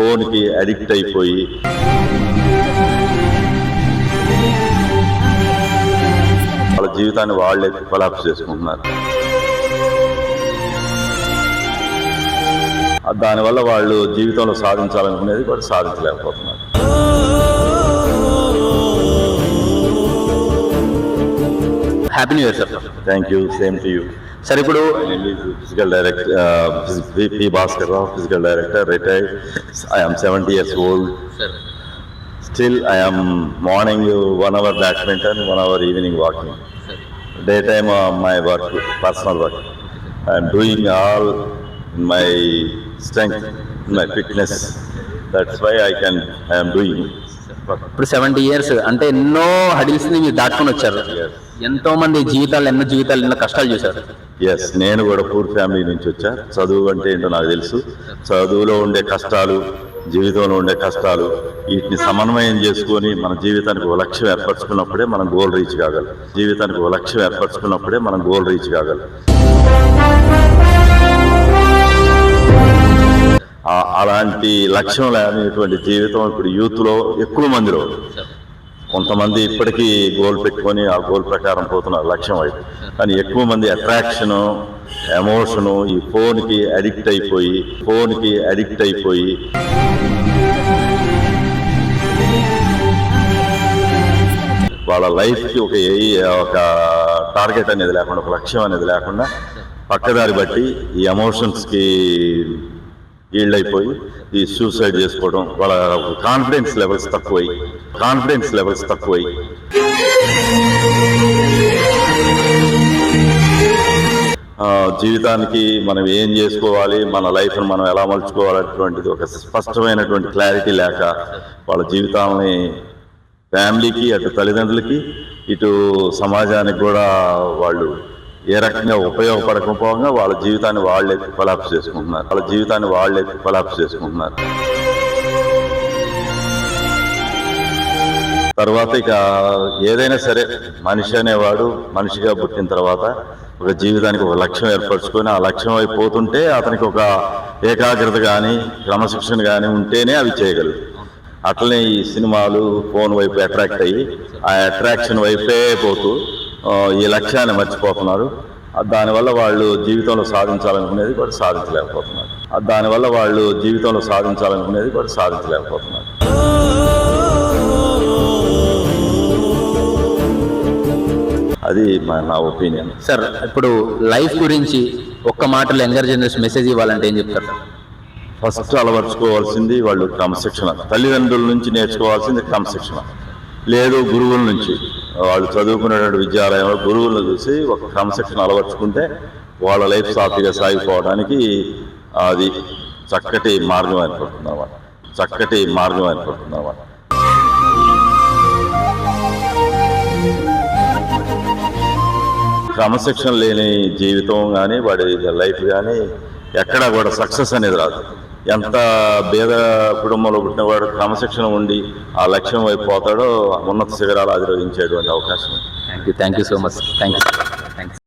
ఫోన్కి అడిక్ట్ అయిపోయి. వాళ్ళ జీవితాన్ని వాళ్ళే కొలాప్స్ చేసుకుంటున్నారు. దానివల్ల వాళ్ళు జీవితంలో సాధించాలనుకునేది కూడా సాధించలేకపోతున్నారు. Happy new year sir thank you same to you sir ఇప్పుడు physical director P Bhaskar Rao physical director retired I'm seventy years old still I'm morning one hour badminton one hour evening walking day time my work personal work I'm doing all my strength my fitness that's why I can I'm doing ఇప్పుడు seventy years అంటే ఎన్నో హడిల్స్ని మీరు దాటుకొని వచ్చారు. ఎంతో మంది జీవితాలు ఎన్నో జీవితాలు ఎన్నో కష్టాలు చూశారు. ఎస్ నేను కూడా పూర్ ఫ్యామిలీ నుంచి వచ్చా. చదువు అంటే ఏంటో నాకు తెలుసు. చదువులో ఉండే కష్టాలు జీవితంలో ఉండే కష్టాలు వీటిని సమన్వయం చేసుకొని మన జీవితానికి ఒక లక్ష్యం ఏర్పరచుకున్నప్పుడే మనం గోల్ రీచ్ కాగలం. జీవితానికి ఒక లక్ష్యం ఏర్పరచుకున్నప్పుడే మనం గోల్ రీచ్ కాగలం. అలాంటి లక్ష్యం లేనిటువంటి జీవితం ఇప్పుడు యూత్లో ఎక్కువ మందిలో. కొంతమంది ఇప్పటికీ గోల్ పెట్టుకొని ఆ గోల్ ప్రకారం పోతున్నారు లక్ష్యం వైపు. కానీ ఎక్కువ మంది అట్రాక్షను ఎమోషను ఈ ఫోన్కి అడిక్ట్ అయిపోయి ఫోన్కి అడిక్ట్ అయిపోయి. వాళ్ళ లైఫ్కి ఒక ఏ- ఒక టార్గెట్ అనేది లేకుండా ఒక లక్ష్యం అనేది లేకుండా పక్కదారి బట్టి ఈ ఎమోషన్స్కి ఈల్డ్ అయిపోయి ఈ సూసైడ్ చేసుకోవడం వాళ్ళ కాన్ఫిడెన్స్ లెవెల్స్ తక్కువై కాన్ఫిడెన్స్ లెవెల్స్ తక్కువై. జీవితానికి మనం ఏం చేసుకోవాలి మన లైఫ్ని మనం ఎలా మలుచుకోవాలనేటువంటిది ఒక స్పష్టమైనటువంటి క్లారిటీ లేక వాళ్ళ జీవితాలని ఫ్యామిలీకి అటు తల్లిదండ్రులకి ఇటు సమాజానికి కూడా వాళ్ళు ఏ రకంగా ఉపయోగపడకపోగా వాళ్ళ జీవితాన్ని వాళ్ళే కొలాప్స్ చేసుకుంటున్నారు. వాళ్ళ జీవితాన్ని వాళ్ళే కొలాప్స్ చేసుకుంటున్నారు. తర్వాత ఇక ఏదైనా సరే మనిషి అనేవాడు మనిషిగా పుట్టిన తర్వాత ఒక జీవితానికి ఒక లక్ష్యం ఏర్పరచుకొని ఆ లక్ష్యం వైపు పోతుంటే అతనికి ఒక ఏకాగ్రత కానీ క్రమశిక్షణ కానీ ఉంటేనే అవి చేయగలరు అట్లనే ఈ సినిమాలు ఫోన్ వైపు అట్రాక్ట్ అయ్యి ఆ అట్రాక్షన్ వైపే పోతూ ఈ లక్ష్యాన్ని మర్చిపోతున్నారు. దానివల్ల వాళ్ళు జీవితంలో సాధించాలనుకునేది కూడా సాధించలేకపోతున్నారు. దానివల్ల వాళ్ళు జీవితంలో సాధించాలనుకునేది కూడా సాధించలేకపోతున్నారు. అది మా- నా ఒపీనియన్. సార్ ఇప్పుడు లైఫ్ గురించి ఒక్క మాటలో యంగర్ జనరేషన్ మెసేజ్ ఇవ్వాలంటే ఏం చెప్తారు? ఫస్ట్ అలవర్చుకోవాల్సింది వాళ్ళు క్రమశిక్షణ. తల్లిదండ్రుల నుంచి నేర్చుకోవాల్సింది క్రమశిక్షణ. లేదు గురువుల నుంచి. వాళ్ళు చదువుకునేటువంటి విద్యాలయంలో గురువులను చూసి ఒక క్రమశిక్షణ అలవర్చుకుంటే వాళ్ళ లైఫ్ సాఫీగా సాగిపోవడానికి అది చక్కటి మార్గం ఏర్పడుతుంది చక్కటి మార్గం ఏర్పడుతుంది క్రమశిక్షణ లేని జీవితం కానీ వాడి లైఫ్ కానీ ఎక్కడా కూడా సక్సెస్ అనేది రాదు. ఎంత భేద కుటుంబంలో పుట్టినవాడు క్రమశిక్షణ ఉండి ఆ లక్ష్యం వైపు పోతాడో ఉన్నత శిఖరాలు అధిరోధించేటువంటి అవకాశం ఉంది. Thank you thank you so much thank you thanks